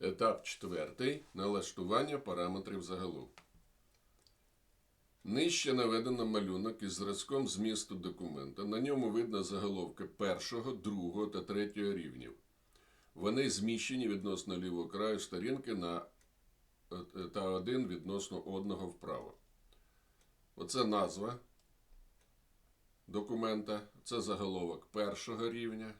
Етап четвертий. Налаштування параметрів заголовку. Нижче наведено малюнок із зразком змісту документа. На ньому видно заголовки першого, другого та третього рівнів. Вони зміщені відносно лівого краю сторінки на е, та один відносно одного вправо. Оце назва документа, це заголовок першого рівня.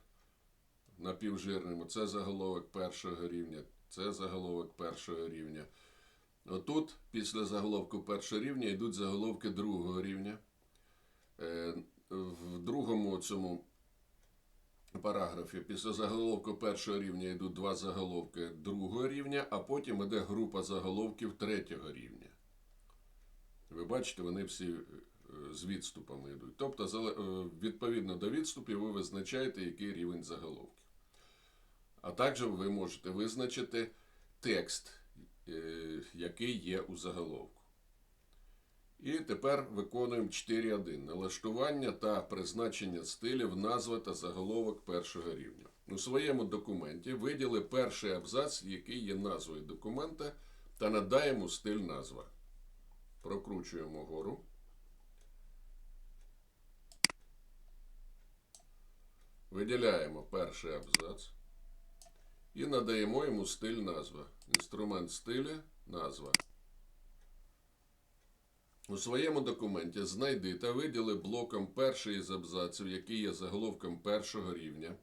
Напівжирному це заголовок першого рівня, це заголовок першого рівня. Отут, після заголовку першого рівня, йдуть заголовки другого рівня. Е, В другому цьому параграфі після заголовку першого рівня йдуть два заголовки другого рівня, а потім йде група заголовків третього рівня. Ви бачите, вони всі е, з відступами йдуть. Тобто, е, відповідно до відступів, ви визначаєте, який рівень заголовків. А також ви можете визначити текст, е, який є у заголовку. І тепер виконуємо 4.1. Налаштування та призначення стилів, назва та заголовок першого рівня. У своєму документі виділи перший абзац, який є назвою документа, та надаємо стиль назва. Прокручуємо гору. Виділяємо перший абзац і надаємо йому стиль назва. Інструмент стиля назва. У своєму документі знайди та виділи блоком перший із абзаців, який є заголовком першого рівня.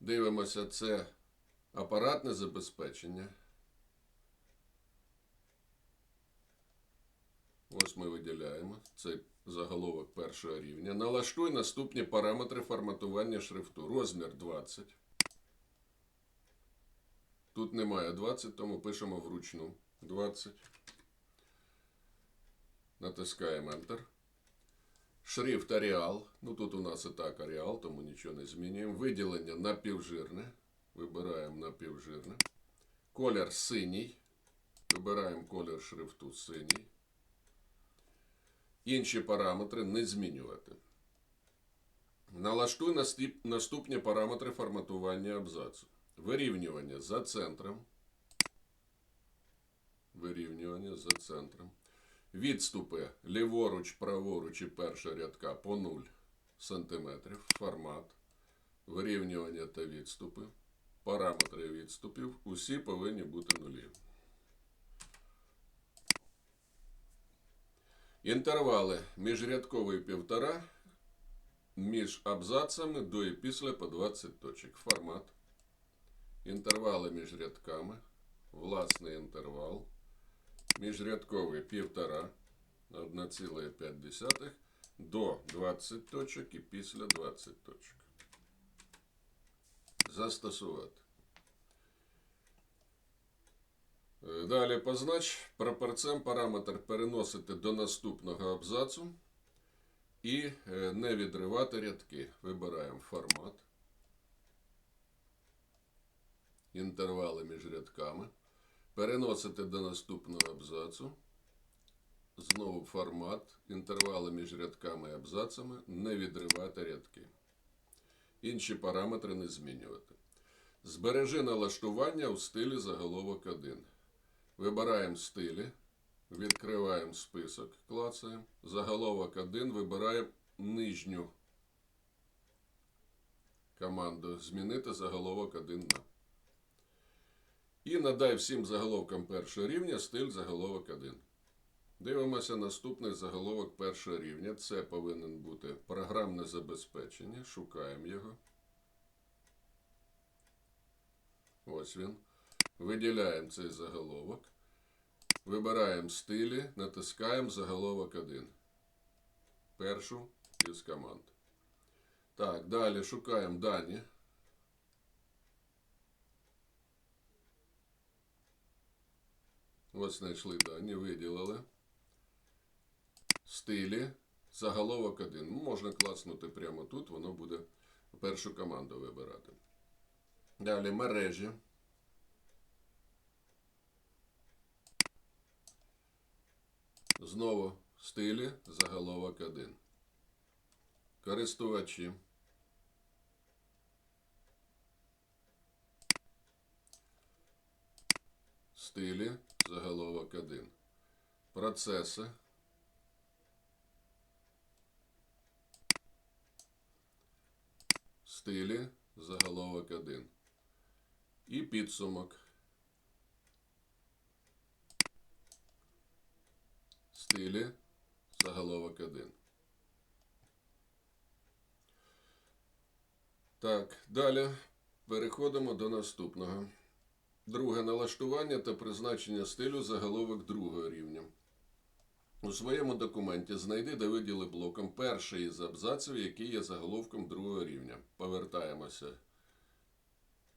Дивимося, це апаратне забезпечення. Ось ми виділяємо. Це заголовок першого рівня. Налаштуй наступні параметри форматування шрифту. Розмір 20. Тут немає 20, тому пишемо вручну 20. Натискаємо Enter. Шрифт Аріал. Ну тут у нас і так Аріал, тому нічого не змінюємо. Виділення напівжирне. Вибираємо напівжирне. Колір синій. Вибираємо колір шрифту синій. Інші параметри не змінювати. Налаштуй наступні параметри форматування абзацу. Вирівнювання за центром. Вирівнювання за центром. Відступи ліворуч, праворуч і перша рядка по 0 см. Формат. Вирівнювання та відступи. Параметри відступів. Усі повинні бути нулі. Інтервали міжрядковий півтора. Між абзацами до і після по 20 точок. Формат. Інтервали між рядками. Власний інтервал. Міжрядковий півтора. 1,5 до 20 точок і після 20 точок. Застосувати. Далі познач прапорцем параметр переносити до наступного абзацу і е, не відривати рядки. Вибираємо формат. Інтервали між рядками. Переносити до наступного абзацу. Знову формат. Інтервали між рядками і абзацами. Не відривати рядки. Інші параметри не змінювати. Збережи налаштування у стилі заголовок 1. Вибираємо стилі. Відкриваємо список, клацаємо. Заголовок 1 вибираємо нижню команду Змінити заголовок 1 на. І надай всім заголовкам першого рівня стиль заголовок 1. Дивимося наступний заголовок першого рівня. Це повинен бути програмне забезпечення. Шукаємо його. Ось він. Виділяємо цей заголовок. Вибираємо стилі, натискаємо заголовок 1. Першу із команд. Так, далі шукаємо дані. Ось знайшли дані, виділили. Стилі. Заголовок 1. Можна класнути прямо тут, воно буде першу команду вибирати. Далі мережі. Знову стилі, заголовок 1. Користувачі. стилі заголовок 1. Процеси. Стилі заголовок 1. І підсумок. Стилі заголовок 1. Так, далі переходимо до наступного. Друге налаштування та призначення стилю заголовок другого рівня. У своєму документі знайди де виділи блоком перший із абзаців, який є заголовком другого рівня. Повертаємося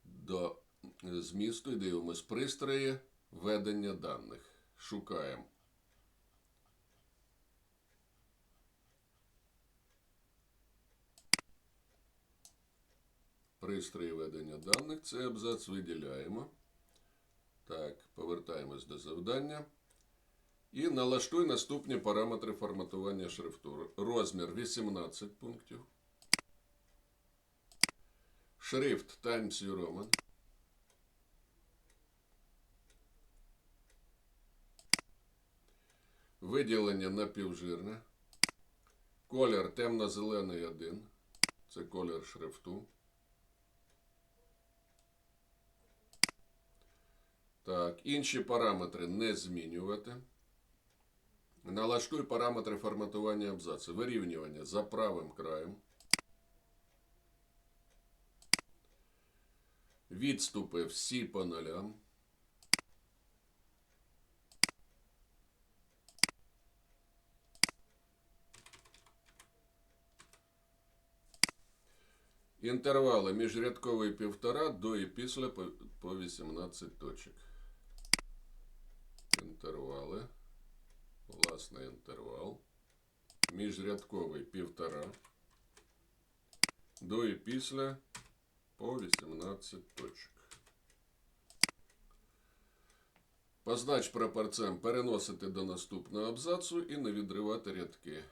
до змісту і дивимось пристрої ведення даних. Шукаємо. Пристрої ведення даних. Цей абзац виділяємо. Так, повертаємось до завдання. І налаштуй наступні параметри форматування шрифту. Розмір 18 пунктів. Шрифт Times New Roman. Виділення напівжирне. Колір темно-зелений 1. Це колір шрифту. Так, інші параметри не змінювати. Налаштуй параметри форматування абзацу. Вирівнювання за правим краєм. Відступи всі по нулям. Інтервали міжрядковий півтора до і після по 18 точок. Інтервали. Власне, інтервал. Міжрядковий півтора. До і після по 18 точок. Познач прапорцем переносити до наступного абзацу і не відривати рядки.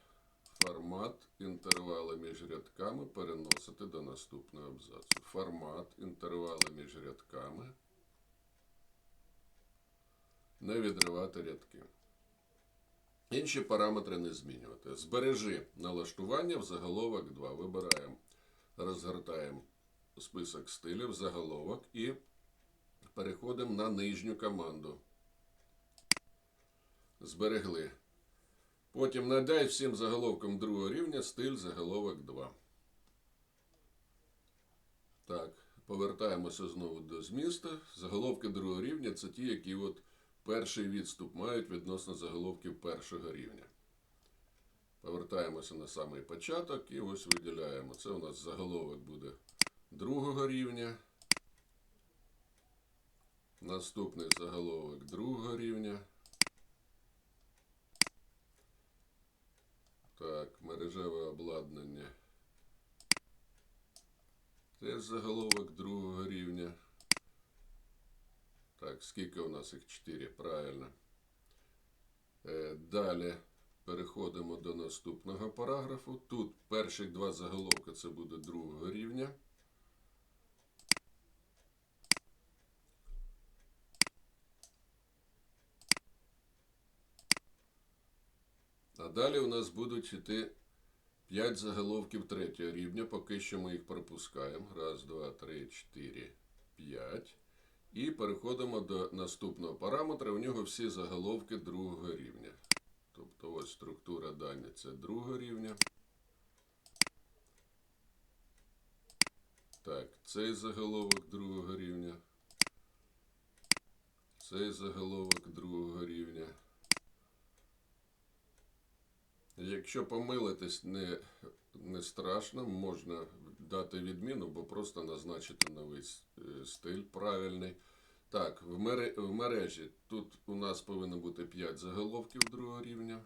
Формат інтервали між рядками переносити до наступного абзацу. Формат інтервали між рядками. Не відривати рядки. Інші параметри не змінювати. Збережи налаштування в заголовок 2. Вибираємо, розгортаємо список стилів, заголовок і переходимо на нижню команду. Зберегли. Потім надай всім заголовкам другого рівня стиль заголовок 2. Так, повертаємося знову до змісту. Заголовки другого рівня це ті, які от перший відступ мають відносно заголовків першого рівня. Повертаємося на самий початок і ось виділяємо. Це у нас заголовок буде другого рівня. Наступний заголовок другого рівня. Так, мережеве обладнання. Теж заголовок другого рівня. Так, скільки у нас їх? 4, правильно. Е, далі переходимо до наступного параграфу. Тут перші два заголовки це буде другого рівня. А далі у нас будуть йти 5 заголовків третього рівня. Поки що ми їх пропускаємо. Раз, два, три, чотири, п'ять. І переходимо до наступного параметра. У нього всі заголовки другого рівня. Тобто ось структура дані це другого рівня. Так, цей заголовок другого рівня. Цей заголовок другого рівня. Якщо помилитись не, не страшно, можна дати відміну, бо просто назначити новий е, стиль правильний. Так, в, мере, в мережі тут у нас повинно бути 5 заголовків другого рівня.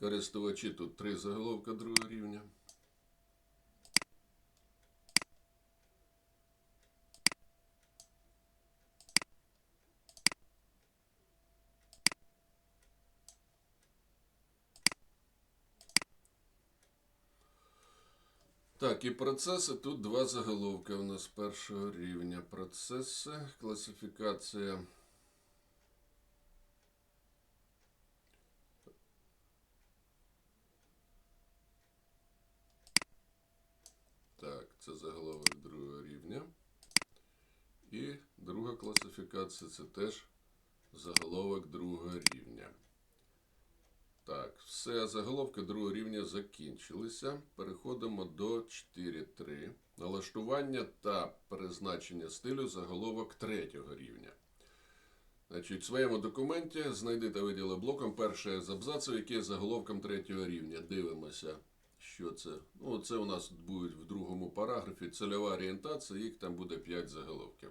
Користувачі тут три заголовка другого рівня. Так, і процеси. Тут два заголовки у нас першого рівня. Процеси, класифікація. 11 це теж заголовок другого рівня. Так, все, заголовки другого рівня закінчилися. Переходимо до 4.3. Налаштування та призначення стилю заголовок третього рівня. Значить, В своєму документі знайди виділи блоком перше з абзаців, яке є заголовком третього рівня. Дивимося, що це. Ну, Це у нас будуть в другому параграфі цільова орієнтація, їх там буде 5 заголовків.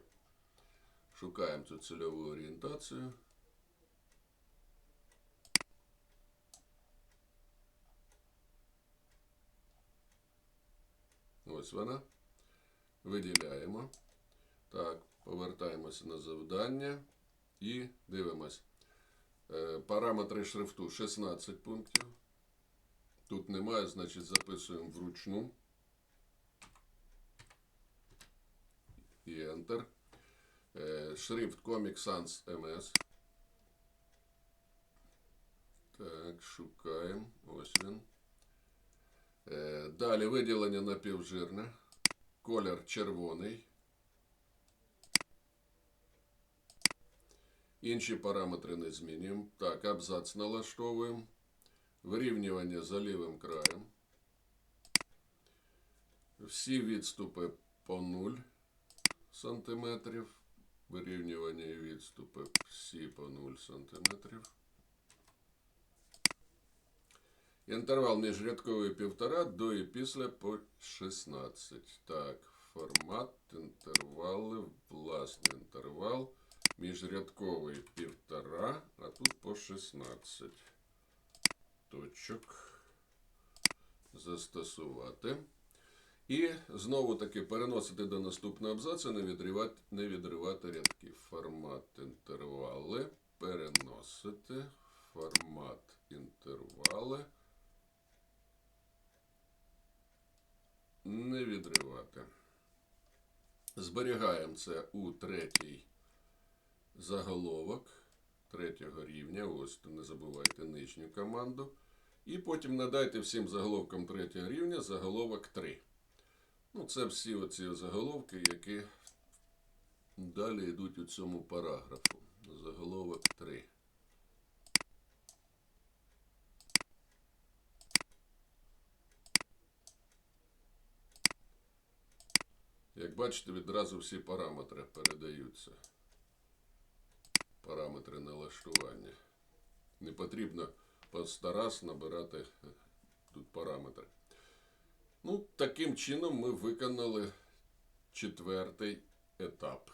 Шукаємо цю цільову орієнтацію. Ось вона. Виділяємо. Так, повертаємося на завдання і дивимось. Е, Параметри шрифту 16 пунктів. Тут немає, значить записуємо вручну. І Enter. Е, Шрифт Comic Sans MS. Так, шукаємо. Ось він. Е, Далі виділення напівжирне. Колір червоний. Інші параметри не змінюємо. Так, абзац налаштовуємо. Вирівнювання за лівим краєм. Всі відступи по 0 сантиметрів. Вирівнювання і відступи всі по 0 сантиметрів. Інтервал міжрядковий півтора до і після по 16. Так, формат, інтервали, власний інтервал. Міжрядковий півтора, а тут по 16. Точок. Застосувати. І знову таки переносити до наступного абзацу, не відривати, не відривати рядки. Формат інтервали. Переносити. Формат інтервали. Не відривати. Зберігаємо це у третій заголовок третього рівня. Ось не забувайте нижню команду. І потім надайте всім заголовкам третього рівня заголовок 3. Ну, це всі оці заголовки, які далі йдуть у цьому параграфу. Заголовок 3. Як бачите, відразу всі параметри передаються. Параметри налаштування. Не потрібно по сто набирати тут параметри. Ну, таким чином ми виконали четвертий етап.